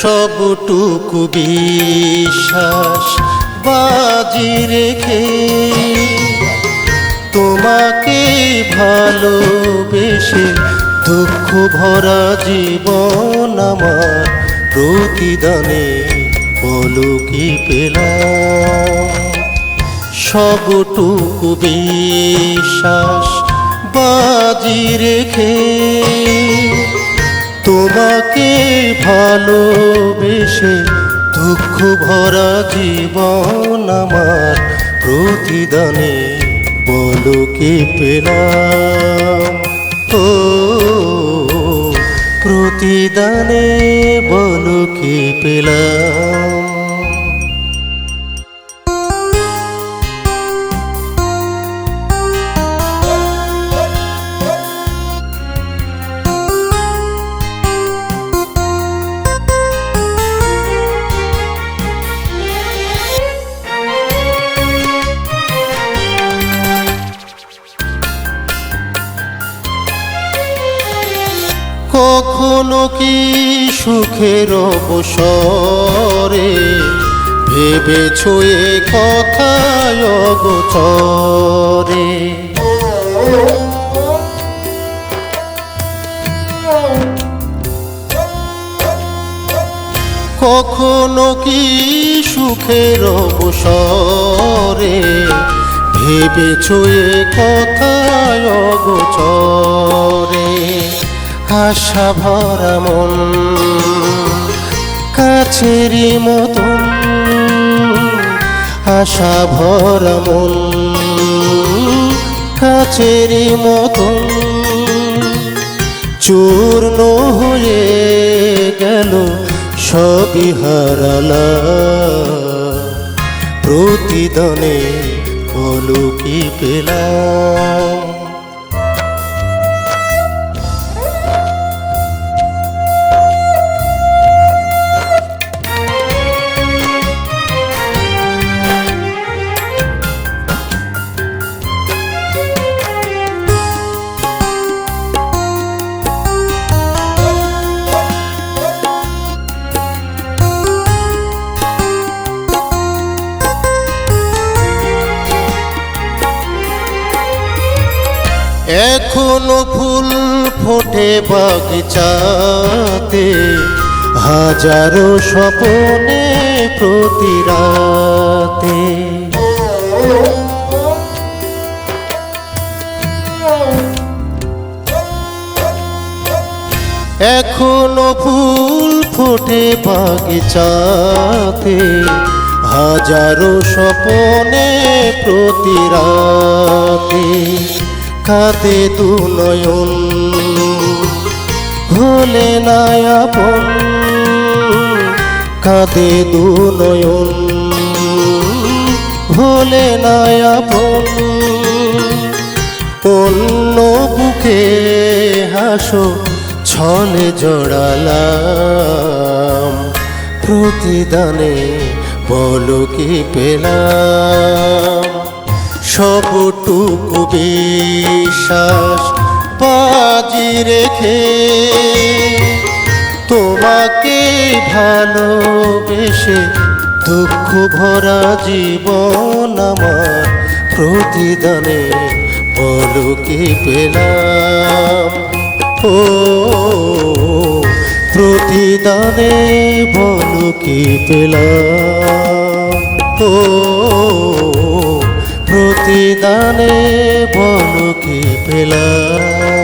সবটুকু বিশ্বাস বাজি রেখে তোমাকে ভালোবেসে দুঃখ ভরা জীবন আমার প্রতিদানে বলো কি পেলাম। সবটুকু বিশ্বাস বাজি রেখে তোমাকে ভালোবেসে দুঃখ ভরা জীবন আমার প্রতিদানে বলো কে পেলাম? ও, প্রতিদানে বলো কে পেলাম? কখনো কি সুখের অবসরে? ভেবেছ এ কথায় অগোচরে? কখনো কি সুখের অবসরে? ভেবেছ এ কথায় অগোচরে? আশা ভরা মন, কাছেরই মতন। আশা ভরা মন, কাছেরই মতন। চূর্ণ হয়ে গেল সবই হারালা। প্রতিদানে বলো। কি এখনও ফুল ফোটে বাগিচাতে, হাজারো স্বপনে প্রতি রাতে। এখনও ফুল ফোটে বাগিচাতে, হাজারো স্বপনে প্রতি রাতে। কাঁদে দু নয়ন। ভোলে নায়াপন কাঁদে দু নয়ন। ভোলে নায়াপন অন্য বুকে হাসো, ছলে জড়ালাম। প্রতিদানে বলো কি পেলাম। সবটুকু বিশ্বাস বাজি রেখে তোমাকে ভালোবেসে দুঃখ ভরা জীবন আমার প্রতিদানে বলো কি পেলাম। ও প্রতিদানে বলো কি পেলাম। ও প্রতিদানে বনকে কি পেলাম।